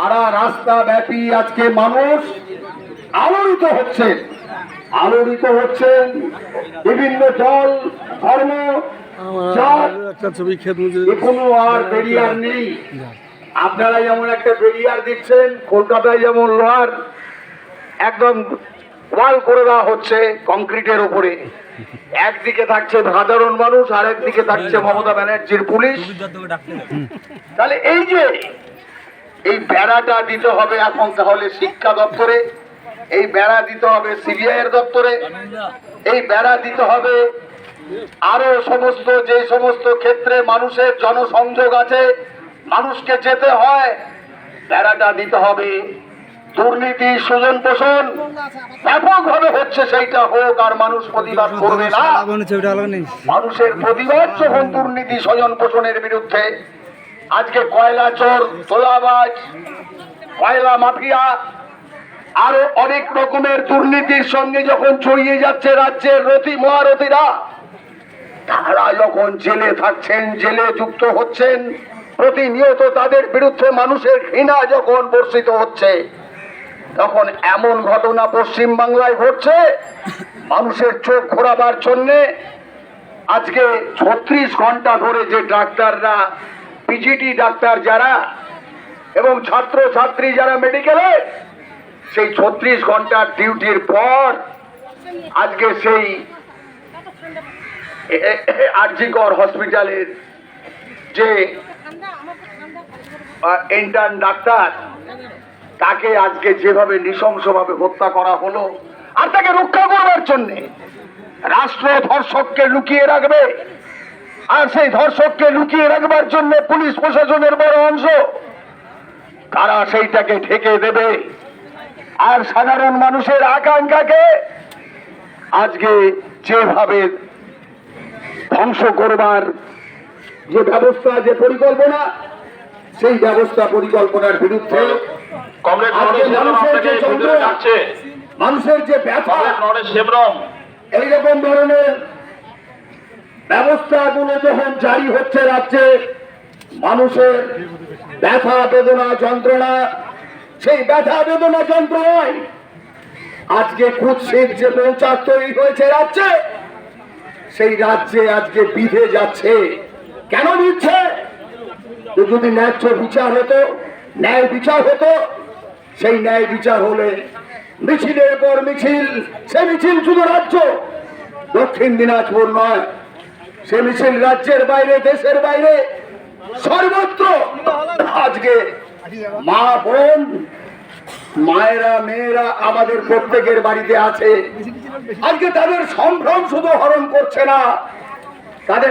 সারা রাস্তা ব্যাপী আজকে মানুষ আলোড়িত হচ্ছেন আলোড়িত হচ্ছেন বিভিন্ন দল, ধর্ম এখনও আর বেরিয়ার নেই। আপনারা যেমন একটা বেরিয়ার দিচ্ছেন কলকাতায় যেমন লোহার একদম ওয়াল করে দেওয়া হচ্ছে কংক্রিটের উপরে। একদিকে থাকছে সাধারণ মানুষ আর একদিকে থাকছে মমতা ব্যানার্জির পুলিশ। তাহলে এই যে এই বেড়াটা দিতে হবে এখন তাহলে শিক্ষা দপ্তরে এই বেড়া দিতে হবে সিবিআই এর দপ্তরে এই বেড়া দিতে হবে আরও সমস্ত যে সমস্ত ক্ষেত্রে মানুষের জনসংযোগ আছে মানুষকে যেতে হয় বেড়াটা দিতে হবে। দুর্নীতি সুজন পোষণ ব্যাপকভাবে হচ্ছে সেইটা হোক আর মানুষ প্রতিবাদ করবে না। মানুষের প্রতিবাদ যখন দুর্নীতি স্বজন পোষণের বিরুদ্ধে আজকে কয়লা চোর তোলাবাজ কয়লা মাফিয়া, আরও অনেক রকমের দুর্নীতির সঙ্গে যখন ছড়িয়ে যাচ্ছে রাজ্যের রতি মহারথীরা, তারা যখন জেলে থাকছেন, জেলে যুক্ত হচ্ছেন, প্রতিনিয়ত তাদের বিরুদ্ধে মানুষের ঘৃণা যখন বর্ষিত হচ্ছে, তখন এমন ঘটনা পশ্চিম বাংলায় ঘটছে, মানুষের চোখ ঘোরাবার জন্যে আজকে ছত্রিশ ঘণ্টা ধরে যে ডাক্তাররা পিজিটি ডাক্তার যারা এবং ছাত্র ছাত্রী যারা মেডিকেলে সেই ছত্রিশ ঘণ্টার ডিউটির পর আজকে সেই আরজিকর হসপিটালের যে ইন্টার্ন ডাক্তার, তাকে আজকে যেভাবে নৃশংসভাবে হত্যা করা হলো আর তাকে রক্ষা করবার জন্যে রাষ্ট্র ধর্ষককে লুকিয়ে রাখবে আর সেই ধর্ষককে লুকিয়ে রাখবার জন্য পুলিশ প্রশাসনের বড় অংশ তারা সেইটাকে ঢেকে দেবে। আর সাধারণ মানুষের আকাঙ্ক্ষাকে আজকে যেভাবে ধ্বংস করবার যে ব্যবস্থা যে পরিকল্পনা সেই ব্যবস্থা পরিকল্পনার বিরুদ্ধে মানুষের যে যন্ত্রণা, মানুষের যে ব্যথা এইরকম ধরনের ব্যবস্থাগুলো যখন জারি হচ্ছে রাজ্যে, মানুষের ব্যথা বেদনা যন্ত্রণা, সেই ব্যথা বেদনা যন্ত্রণায় আজকে কুৎসিত যে মৌচাক তৈরি হয়েছে রাজ্যে, সেই রাজ্যে আজকে বিধে যাচ্ছে। কেন দিচ্ছে যদি ন্যায্য বিচার হতো, ন্যায় বিচার হতো, সেই ন্যায় বিচার হলে মিছিলের পর মিছিল, সে মিছিল শুধু রাজ্য, দক্ষিণ দিনাজপুর নয় সে মিছিল রাজ্যের বাইরে, দেশের বাইরে সর্বত্র আজকে মা বোন, মায়েরা, মেয়েরা আমাদের প্রত্যেকের বাড়িতে আছে। আজকে তাদের সম্ভ্রম শুধু হরণ করছে না, তাদের